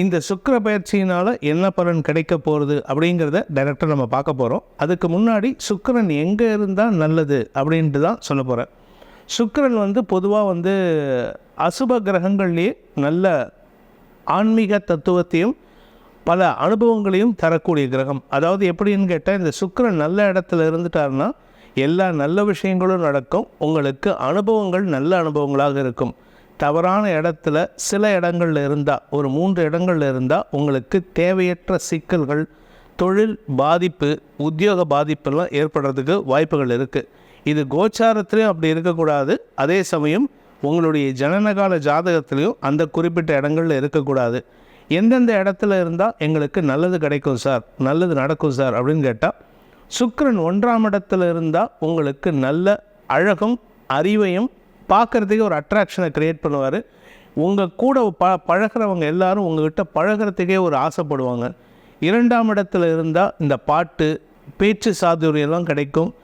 இந்த சுக்கிர பயிற்சியினால் என்ன பலன் கிடைக்க போகிறது அப்படிங்கிறத டைரக்டாக நம்ம பார்க்க போகிறோம் அதுக்கு முன்னாடி சுக்கரன் எங்கே இருந்தால் நல்லது அப்படின்ட்டு தான் சொல்ல போகிறேன் சுக்கரன் வந்து பொதுவாக வந்து அசுப கிரகங்கள்லேயே நல்ல ஆன்மீக தத்துவத்தையும் பல அனுபவங்களையும் தரக்கூடிய கிரகம். அதாவது எப்படின்னு கேட்டால் இந்த சுக்கரன் நல்ல இடத்துல இருந்துட்டாருன்னா எல்லா நல்ல விஷயங்களும் நடக்கும். உங்களுக்கு அனுபவங்கள் நல்ல அனுபவங்களாக இருக்கும். தவறான இடத்துல சில இடங்கள்ல இருந்தால் ஒரு மூன்று இடங்கள்ல இருந்தால் உங்களுக்கு தேவையற்ற சிக்கல்கள் தொழில் பாதிப்பு உத்தியோக பாதிப்பெல்லாம் ஏற்படுறதுக்கு வாய்ப்புகள் இருக்குது இது கோச்சாரத்துலேயும் அப்படி இருக்கக்கூடாது. அதே சமயம் உங்களுடைய ஜனனகால ஜாதகத்துலேயும் அந்த குறிப்பிட்ட இடங்கள்ல இருக்கக்கூடாது. எந்தெந்த இடத்துல இருந்தால் எங்களுக்கு நல்லது கிடைக்கும் சார் நல்லது நடக்கும் சார் அப்படின்னு கேட்டால் சுக்கரன் ஒன்றாம் இடத்துல இருந்தால் உங்களுக்கு நல்ல அழகும் அறிவையும் பார்க்குறதுக்கே ஒரு அட்ராக்ஷனை க்ரியேட் பண்ணுவார். உங்கள் கூட ப பழகிறவங்க எல்லாரும் உங்கள்கிட்ட பழகிறதுக்கே ஒரு ஆசைப்படுவாங்க. இரண்டாம் இடத்துல இருந்தால் இந்த பாட்டு பேச்சு சாதுரியெல்லாம் கிடைக்கும்.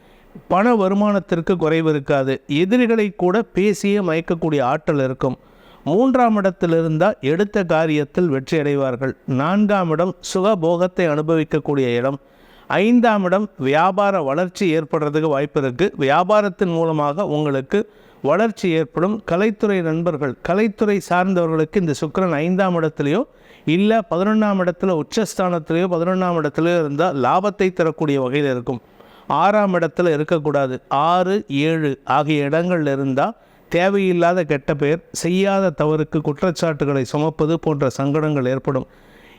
பண வருமானத்திற்கு குறைவு இருக்காது. எதிரிகளை கூட பேசியே மயக்கக்கூடிய ஆற்றல் இருக்கும். மூன்றாம் இடத்தில் இருந்தால் எடுத்த காரியத்தில் வெற்றி அடைவார்கள். நான்காம் இடம் சுகபோகத்தை அனுபவிக்கக்கூடிய இடம். ஐந்தாம் இடம் வியாபார வளர்ச்சி ஏற்படுறதுக்கு வாய்ப்பு இருக்குது வியாபாரத்தின் மூலமாக உங்களுக்கு வளர்ச்சி ஏற்படும். கலைத்துறை நண்பர்கள் கலைத்துறை சார்ந்தவர்களுக்கு இந்த சுக்கிரன் ஐந்தாம் இடத்துலையோ இல்லை பதினொன்றாம் இடத்துல உச்சஸ்தானத்திலேயோ பதினொன்றாம் இடத்துலையோ இருந்தால் லாபத்தை தரக்கூடிய வகையில் இருக்கும். ஆறாம் இடத்துல இருக்கக்கூடாது. ஆறு ஏழு ஆகிய இடங்கள்ல இருந்தால் தேவையில்லாத கெட்ட பெயர் செய்யாத தவறுக்கு குற்றச்சாட்டுகளை சுமப்பது போன்ற சங்கடங்கள் ஏற்படும்.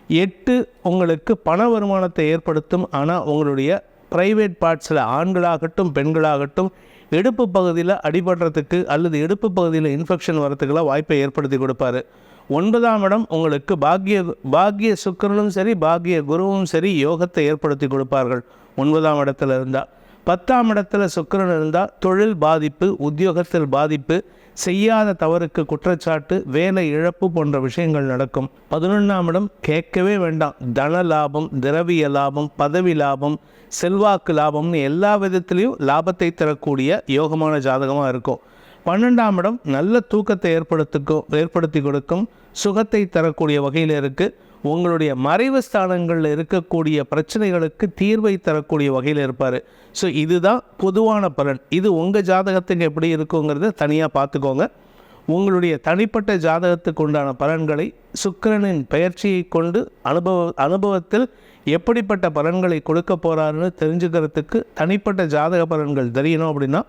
எட்டு உங்களுக்கு பண வருமானத்தை ஏற்படுத்தும். ஆனால் உங்களுடைய ப்ரைவேட் பார்ட்ஸில் ஆண்களாகட்டும் பெண்களாகட்டும் இடுப்பு பகுதியில் அடிபடுறதுக்கு அல்லது இடுப்பு பகுதியில் இன்ஃபெக்ஷன் வரத்துக்கெல்லாம் வாய்ப்பை ஏற்படுத்தி கொடுப்பாரு. ஒன்பதாம் இடம் உங்களுக்கு பாக்கிய பாக்கிய சுக்கிரனும் சரி பாக்கிய குருவும் சரி யோகத்தை ஏற்படுத்தி கொடுப்பார்கள். ஒன்பதாம் இடத்துல இருந்தால் பத்தாம் இடத்துல சுக்கரன் இருந்தால் தொழில் பாதிப்பு உத்தியோகத்தில் பாதிப்பு செய்யாத தவறுக்கு குற்றச்சாட்டு வேலை இழப்பு போன்ற விஷயங்கள் நடக்கும். பதினொன்றாம் இடம் கேட்கவே வேண்டாம். தன லாபம் திரவிய லாபம் பதவி லாபம் செல்வாக்கு லாபம்னு எல்லா விதத்துலேயும் லாபத்தை தரக்கூடிய யோகமான ஜாதகமாக இருக்கும். பன்னெண்டாம் இடம் நல்ல தூக்கத்தை ஏற்படுத்திக்கும் ஏற்படுத்தி கொடுக்கும். சுகத்தை தரக்கூடிய வகையில் இருக்குது உங்களுடைய மறைவு ஸ்தானங்களில் இருக்கக்கூடிய பிரச்சனைகளுக்கு தீர்வை தரக்கூடிய வகையில் இருப்பார். ஸோ இதுதான் பொதுவான பலன். இது உங்கள் ஜாதகத்துக்கு எப்படி இருக்குங்கிறத தனியாக பார்த்துக்கோங்க உங்களுடைய தனிப்பட்ட ஜாதகத்துக்கு உண்டான பலன்களை சுக்கிரனின் பெயர்ச்சியை கொண்டு அனுபவ அனுபவத்தில் எப்படிப்பட்ட பலன்களை கொடுக்க போகிறாருன்னு தெரிஞ்சுக்கிறதுக்கு தனிப்பட்ட ஜாதக பலன்கள் தெரியணும் அப்படின்னா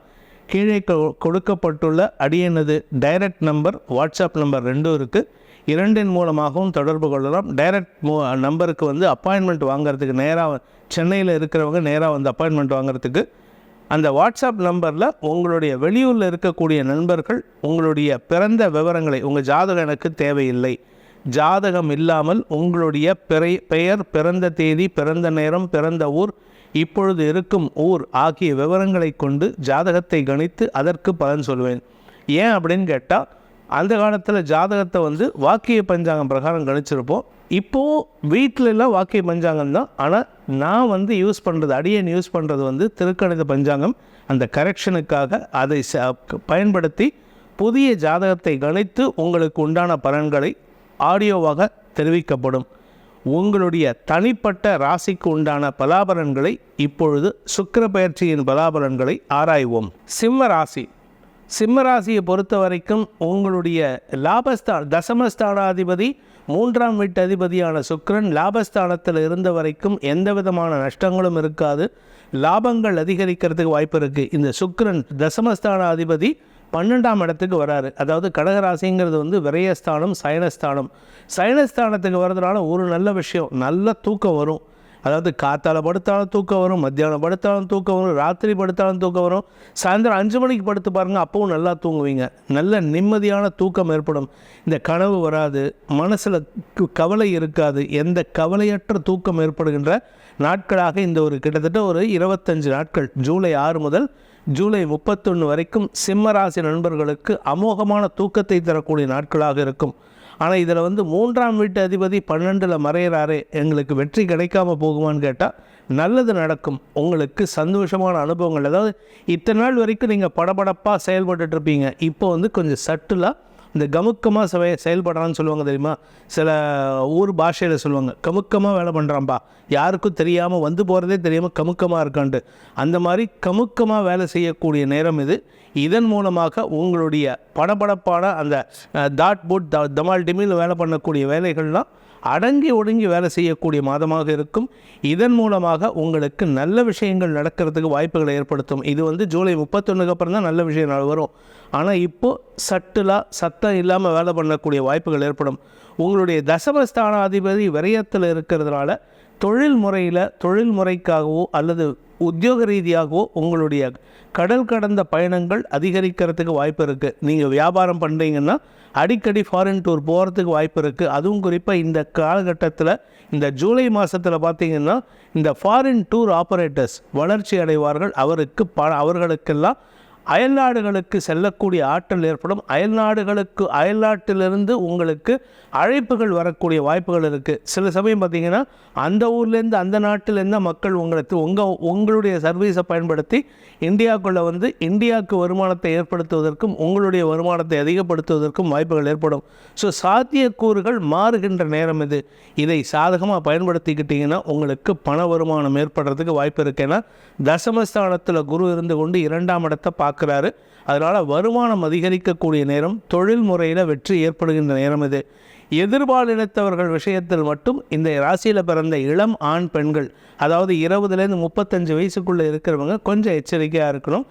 கீழே கொ- கொடுக்கப்பட்டுள்ள அடியனது டைரக்ட் நம்பர் வாட்ஸ்அப் நம்பர் ரெண்டும் இருக்குது இரண்டின் மூலமாகவும் தொடர்பு கொள்ளலாம். டைரக்ட் மூ நம்பருக்கு வந்து அப்பாயின்மெண்ட் வாங்குறதுக்கு நேராக சென்னையில் இருக்கிறவங்க நேராக வந்து அப்பாயின்மெண்ட் வாங்குறதுக்கு அந்த வாட்ஸ்அப் நம்பரில் உங்களுடைய வெளியூரில் இருக்கக்கூடிய நண்பர்கள் உங்களுடைய பிறந்த விவரங்களை உங்கள் ஜாதகம் எனக்கு தேவையில்லை. ஜாதகம் இல்லாமல் உங்களுடைய பிறை பெயர் பிறந்த தேதி பிறந்த நேரம் பிறந்த ஊர் இப்பொழுது இருக்கும் ஊர் ஆகிய விவரங்களை கொண்டு ஜாதகத்தை கணித்து அதற்கு பலன் சொல்வேன். ஏன் அப்படின்னு கேட்டால் அந்த காலத்தில் ஜாதகத்தை வந்து வாக்கிய பஞ்சாங்கம் பிரகாரம் கணிச்சிருப்போம். இப்போது வீட்டிலலாம் வாக்கிய பஞ்சாங்கம் தான். ஆனால் நான் வந்து யூஸ் பண்ணுறது அடியன் யூஸ் பண்ணுறது வந்து திருக்கணித பஞ்சாங்கம். அந்த கரெக்ஷனுக்காக அதை ச- பயன்படுத்தி புதிய ஜாதகத்தை கணித்து உங்களுக்கு உண்டான பலன்களை ஆடியோவாக தெரிவிக்கப்படும். உங்களுடைய தனிப்பட்ட ராசிக்கு உண்டான பலாபலன்களை இப்பொழுது சுக்கர பயிற்சியின் பலாபலன்களை ஆராய்வோம். சிம்ம ராசி சிம்மராசியை பொறுத்த வரைக்கும் உங்களுடைய லாபஸ்தான் தசமஸ்தானாதிபதி மூன்றாம் வீட்டு அதிபதியான சுக்ரன் லாபஸ்தானத்தில் இருந்த வரைக்கும் எந்த விதமான நஷ்டங்களும் இருக்காது. லாபங்கள் அதிகரிக்கிறதுக்கு வாய்ப்பு இருக்குது இந்த சுக்ரன் தசமஸ்தான அதிபதி பன்னெண்டாம் இடத்துக்கு வராரு. அதாவது கடகராசிங்கிறது வந்து விரயஸ்தானம் சயனஸ்தானம். சயனஸ்தானத்துக்கு வர்றதுனால ஒரு நல்ல விஷயம் நல்ல தூக்கம் வரும். அதாவது காத்தால படுத்தாலும் தூக்கம் வரும் மத்தியானம் படுத்தாலும் தூக்கம் வரும் ராத்திரி படுத்தாலும் தூக்கம் வரும். சாயந்தரம் அஞ்சு மணிக்கு படுத்து பாருங்கள் அப்பவும் நல்லா தூங்குவீங்க. நல்ல நிம்மதியான தூக்கம் ஏற்படும். இந்த கனவு வராது மனசில் கவலை இருக்காது. எந்த கவலையற்ற தூக்கம் ஏற்படுகின்ற நாட்களாக இந்த ஒரு கிட்டத்தட்ட ஒரு இருபத்தஞ்சு நாட்கள் ஜூலை ஆறு முதல் ஜூலை முப்பத்தொன்று வரைக்கும் சிம்மராசி நண்பர்களுக்கு அமோகமான தூக்கத்தை தரக்கூடிய நாட்களாக இருக்கும். ஆனால் இதில் வந்து மூன்றாம் வீட்டு அதிபதி பன்னெண்டில் மறையிறாரு எங்களுக்கு வெற்றி கிடைக்காம போகுமான்னு கேட்டால் நல்லது நடக்கும். உங்களுக்கு சந்தோஷமான அனுபவங்கள். அதாவது இத்தனை நாள் வரைக்கும் நீங்கள் படபடப்பாக செயல்பட்டுட்டுருப்பீங்க இப்போ வந்து கொஞ்சம் சட்டிலாக இந்த கமுக்கமாக செய செயல்படுறான்னு சொல்லுவாங்க தெரியுமா? சில ஊர் பாஷையில் சொல்லுவாங்க கமுக்கமாக வேலை பண்ணுறான்பா யாருக்கும் தெரியாமல் வந்து போகிறதே தெரியாமல் கமுக்கமாக இருக்கான்ட்டு. அந்த மாதிரி கமுக்கமாக வேலை செய்யக்கூடிய நேரம் இது. இதன் மூலமாக உங்களுடைய படபடப்பான அந்த தாட் போட் த தமால் டிமில் வேலை பண்ணக்கூடிய வேலைகள்லாம் அடங்கி ஒடுங்கி வேலை செய்யக்கூடிய மாதமாக இருக்கும். இதன் மூலமாக உங்களுக்கு நல்ல விஷயங்கள் நடக்கிறதுக்கு வாய்ப்புகளை ஏற்படுத்தும். இது வந்து ஜூலை முப்பத்தொன்னுக்கு அப்புறம் தான் நல்ல விஷயம் வரும். ஆனால் இப்போது சட்டிலாக சத்தம் இல்லாமல் வேலை பண்ணக்கூடிய வாய்ப்புகள் ஏற்படும். உங்களுடைய தசமஸ்தானாதிபதி விரயத்தில் இருக்கிறதுனால தொழில் முறையில் தொழில் முறைக்காகவோ அல்லது உத்தியோக ரீதியாகவோ உங்களுடைய கடல் கடந்த பயணங்கள் அதிகரிக்கிறதுக்கு வாய்ப்பு இருக்குது நீங்கள் வியாபாரம் பண்ணுறீங்கன்னா அடிக்கடி ஃபாரின் டூர் போகிறதுக்கு வாய்ப்பு இருக்குது அதுவும் குறிப்பாக இந்த காலகட்டத்தில் இந்த ஜூலை மாதத்தில் பார்த்தீங்கன்னா இந்த ஃபாரின் டூர் ஆப்பரேட்டர்ஸ் வளர்ச்சி அடைவார்கள். அவருக்கு ப அவர்களுக்கெல்லாம் அயல்நாடுகளுக்கு செல்லக்கூடிய ஆற்றல் ஏற்படும். அயல்நாடுகளுக்கு அயல்நாட்டிலிருந்து உங்களுக்கு அழைப்புகள் வரக்கூடிய வாய்ப்புகள் இருக்குது சில சமயம் பார்த்தீங்கன்னா அந்த ஊர்லேருந்து அந்த நாட்டிலேருந்து மக்கள் உங்களுக்கு உங்கள் உங்களுடைய சர்வீஸை பயன்படுத்தி இந்தியாவுக்குள்ளே வந்து இந்தியாவுக்கு வருமானத்தை ஏற்படுத்துவதற்கும் உங்களுடைய வருமானத்தை அதிகப்படுத்துவதற்கும் வாய்ப்புகள் ஏற்படும். ஸோ சாத்தியக்கூறுகள் மாறுகின்ற நேரம் இது. இதை சாதகமாக பயன்படுத்திக்கிட்டிங்கன்னா உங்களுக்கு பண வருமானம் ஏற்படுறதுக்கு வாய்ப்பு இருக்கு. ஏன்னா தசமஸ்தானத்தில் குரு இருந்து கொண்டு இரண்டாம் இடத்தை பார்க்குறாரு. அதனால் வருமானம் அதிகரிக்கக்கூடிய நேரம் தொழில் முறையில் வெற்றி ஏற்படுகின்ற நேரம் இது. எதிர்பாலினத்தவர்கள் விஷயத்தில் மட்டும் இந்த ராசியில் பிறந்த இளம் ஆண் பெண்கள் அதாவது இருபதுலேருந்து முப்பத்தஞ்சு வயசுக்குள்ளே இருக்கிறவங்க கொஞ்சம் எச்சரிக்கையாக இருக்கணும்.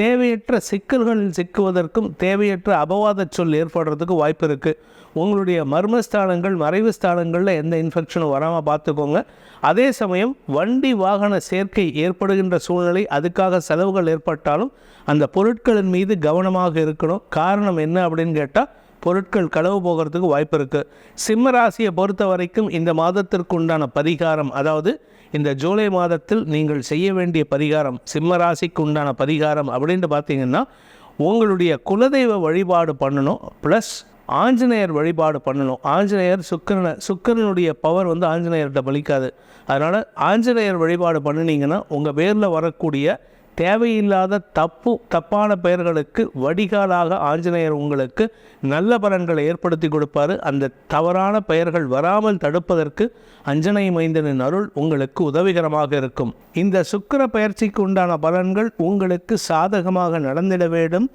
தேவையற்ற சிக்கல்களில் சிக்குவதற்கும் தேவையற்ற அபவாத சொல் ஏற்படுறதுக்கு வாய்ப்பு இருக்குது உங்களுடைய மர்மஸ்தானங்கள் மறைவு ஸ்தானங்களில் எந்த இன்ஃபெக்ஷனும் வராமல் பார்த்துக்கோங்க. அதே சமயம் வண்டி வாகன சேர்க்கை ஏற்படுகின்ற சூழ்நிலை அதுக்காக செலவுகள் ஏற்பட்டாலும் அந்த பொருட்களின் மீது கவனமாக இருக்கணும். காரணம் என்ன அப்படின்னு கேட்டால் பொருட்கள் களவு போகிறதுக்கு வாய்ப்பு இருக்குது சிம்ம ராசியை பொறுத்த வரைக்கும் இந்த மாதத்திற்கு உண்டான பரிகாரம் அதாவது இந்த ஜூலை மாதத்தில் நீங்கள் செய்ய வேண்டிய பரிகாரம் சிம்ம ராசிக்கு உண்டான பரிகாரம் அப்படின்ட்டு பார்த்தீங்கன்னா உங்களுடைய குலதெய்வ வழிபாடு பண்ணணும் ப்ளஸ் ஆஞ்சநேயர் வழிபாடு பண்ணணும். ஆஞ்சநேயர் சுக்கரனை சுக்கிரனுடைய பவர் வந்து ஆஞ்சநேயர்கிட்ட பலிக்காது. அதனால் ஆஞ்சநேயர் வழிபாடு பண்ணினீங்கன்னா உங்கள் பேரில் வரக்கூடிய தேவையில்லாத தப்பு தப்பான பெயர்களுக்கு வடிகாலாக ஆஞ்சநேயர் உங்களுக்கு நல்ல பலன்களை ஏற்படுத்தி கொடுப்பாரு. அந்த தவறான பெயர்கள் வராமல் தடுப்பதற்கு அஞ்சனை மைந்தனின் அருள் உங்களுக்கு உதவிகரமாக இருக்கும். இந்த சுக்கிர பயிற்சிக்கு உண்டான பலன்கள் உங்களுக்கு சாதகமாக நடந்திட வேண்டும்.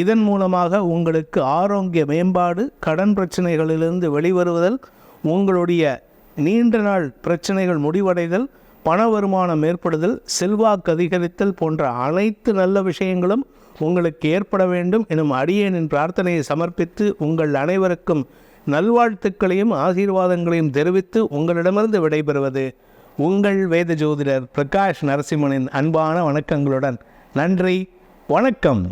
இதன் மூலமாக உங்களுக்கு ஆரோக்கிய மேம்பாடு கடன் பிரச்சனைகளிலிருந்து வெளிவருவதல் உங்களுடைய நீண்ட நாள் பிரச்சனைகள் முடிவடைதல் பண வருமானம் ஏற்படுதல் செல்வாக்கு அதிகரித்தல் போன்ற அனைத்து நல்ல விஷயங்களும் உங்களுக்கு ஏற்பட வேண்டும் எனும் அடியேனின் பிரார்த்தனையை சமர்ப்பித்து உங்கள் அனைவருக்கும் நல்வாழ்த்துக்களையும் ஆசீர்வாதங்களையும் தெரிவித்து உங்களிடமிருந்து விடைபெறுவது உங்கள் வேத ஜோதிடர் பிரகாஷ் நரசிம்மனின் அன்பான வணக்கங்களுடன். நன்றி வணக்கம்.